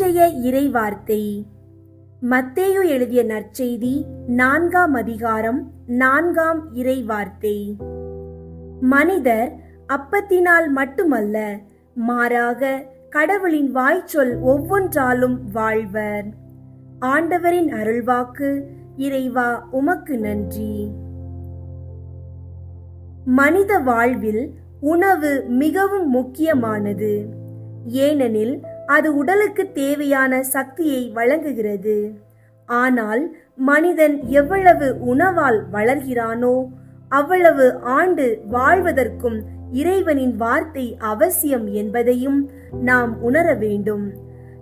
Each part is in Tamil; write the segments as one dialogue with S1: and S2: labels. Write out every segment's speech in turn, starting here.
S1: இன்றைய இறைவார்த்தை. மத்தேயு எழுதிய நற்செய்தி நான்காம் அதிகாரம் நான்காம் இறைவார்த்தை. மனிதர் அப்பத்தினால் மட்டுமல்ல மாறாக கடவுளின் வாய்ச்சொல் ஒவ்வொன்றாலும் வாழ்வர். ஆண்டவரின் அருள்வாக்கு இறைவா உமக்கு நன்றி. மனித வாழ்வில் உணவு மிகவும் முக்கியமானது. ஏனெனில் அது உடலுக்கு தேவையான சக்தியை வழங்குகிறது. ஆனால் மனிதன் எவ்வளவு உணவால் வளர்கிறானோ அவ்வளவு ஆண்டு வாழ்வதற்கும் இறைவனின் வார்த்தை அவசியம் என்பதையும் நாம் உணர வேண்டும்.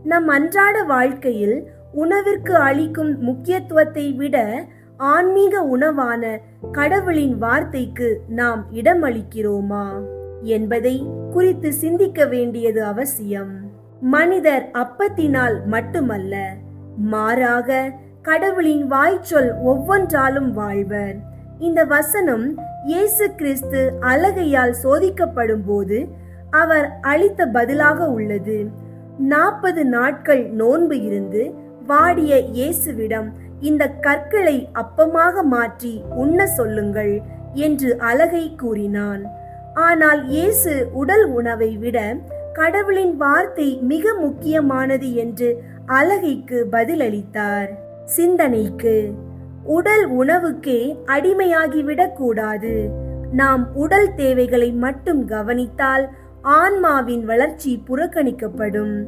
S1: நம் அன்றாட வாழ்க்கையில் உணவிற்கு அளிக்கும் முக்கியத்துவத்தை விட ஆன்மீக உணவான கடவுளின் வார்த்தைக்கு நாம் இடமளிக்கிறோமா என்பதை குறித்து சிந்திக்க வேண்டியது அவசியம். மனிதர் அப்பத்தினால் மட்டுமல்ல மாறாக கடவுளின் வாய்ச்சொல் ஒவ்வொன்றாலும் வாழ்வர். இந்த வசனம் இயேசு கிறிஸ்து அழகையால் சோதிக்கப்படும் போது அவர் அளித்த பதிலாக உள்ளது. நாற்பது நாட்கள் நோன்பு இருந்து வாடிய இயேசுவிடம் இந்த கற்களை அப்பமாக மாற்றி உண்ண சொல்லுங்கள் என்று அழகை கூறினான். ஆனால் இயேசு உடல் உணவை விட கடவுளின் வார்த்தை மிக முக்கியமானது என்று அழகைக்கு பதிலளித்தார். சிந்தனைக்கு உடல் உணவுக்கே அடிமையாகிவிடக் கூடாது. நாம் உடல் தேவைகளை மட்டும் கவனித்தால் ஆன்மாவின் வளர்ச்சி புறக்கணிக்கப்படும்.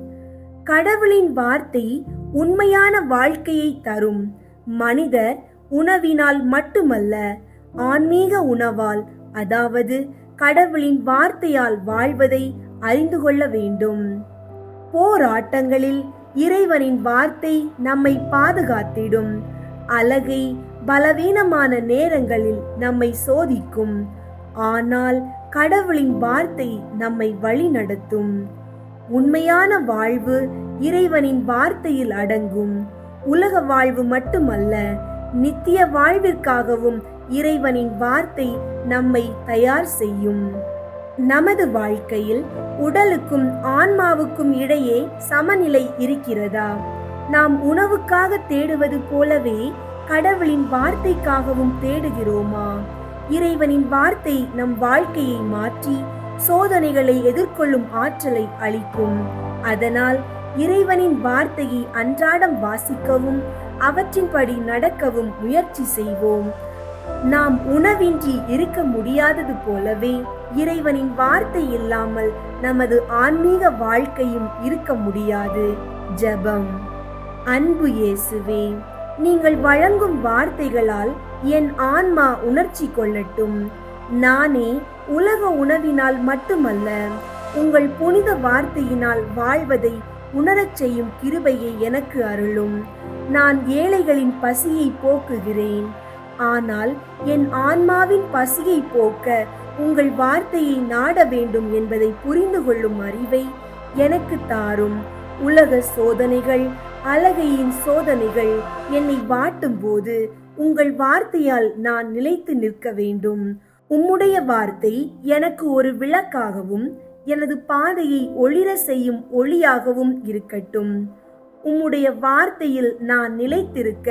S1: கடவுளின் வார்த்தை உண்மையான வாழ்க்கையை தரும். மனிதர் உணவினால் மட்டுமல்ல ஆன்மீக உணவால் அதாவது கடவுளின் வார்த்தையால் வாழ்வதை அறிந்து கொள்ள வேண்டும். போராட்டங்களில் இறைவனின் வார்த்தை நம்மை பாதுகாத்திடும். அழகை பலவீனமான நேரங்களில் நம்மை சோதிக்கும். ஆனால் கடவுளின் வார்த்தை நம்மை வழிநடத்தும். உண்மையான வாழ்வு இறைவனின் வார்த்தையில் அடங்கும். உலக வாழ்வு மட்டுமல்ல நித்திய வாழ்விற்காகவும் இறைவனின் வார்த்தை நம்மை தயார் செய்யும். நமது வாழ்க்கையில் உடலுக்கும் ஆன்மாவுக்கும் இடையே சமநிலை இருக்கிறதா? நாம் உணவுக்காக தேடுவது போலவே கடவுளின் வார்த்தைக்காகவும் தேடுகிறோமா? இறைவனின் வார்த்தை நம் வாழ்க்கையை மாற்றி சோதனைகளை எதிர்கொள்ளும் ஆற்றலை அளிக்கும். அதனால் இறைவனின் வார்த்தையை அன்றாடம் வாசிக்கவும் அவற்றின்படி நடக்கவும் முயற்சி செய்வோம். நாம் உணவின்றி இருக்க முடியாதது போலவே இறைவனின் வார்த்தை இல்லாமல் நமது ஆன்மீக வாழ்க்கையும் இருக்க முடியாது. ஜெபம். அன்பு இயேசுவே நீங்கள் வழங்கும் வார்த்தைகளால் என் ஆன்மா உணர்ச்சி கொள்ளட்டும். நானே உலக உணவினால் மட்டுமல்ல உங்கள் புனித வார்த்தையினால் வாழ்வதை உணரச் செய்யும் கிருபையை எனக்கு அருளும். நான் ஏழைகளின் பசியை போக்குகிறேன். ஆனால் என் ஆன்மாவின் பசியை போக்க உங்கள் வார்த்தையை நாட வேண்டும் என்பதை புரிந்து கொள்ளும் அறிவை எனக்கு தாரும். உலக சோதனைகள் அழகையின் சோதனைகள் என்னை வாட்டும் போது உங்கள் வார்த்தையால் நான் நிலைத்து நிற்க வேண்டும். உம்முடைய வார்த்தை எனக்கு ஒரு விளக்காகவும் எனது பாதையை ஒளிர செய்யும் ஒளியாகவும் இருக்கட்டும். உம்முடைய வார்த்தையில் நான் நிலைத்திருக்க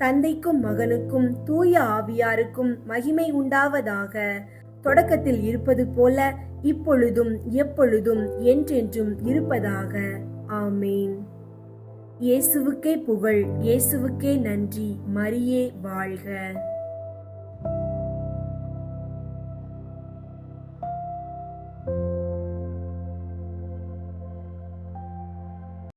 S1: தந்தைக்கும் மகனுக்கும் தூய ஆவியாருக்கும் மகிமை உண்டாவதாக. தொடக்கத்தில் இருப்பது போல இப்பொழுதும் எப்பொழுதும் என்றென்றும் இருப்பதாக. ஆமேன். இயேசுவுக்கே புகழ் இயேசுவுக்கே நன்றி மரியே வாழ்க.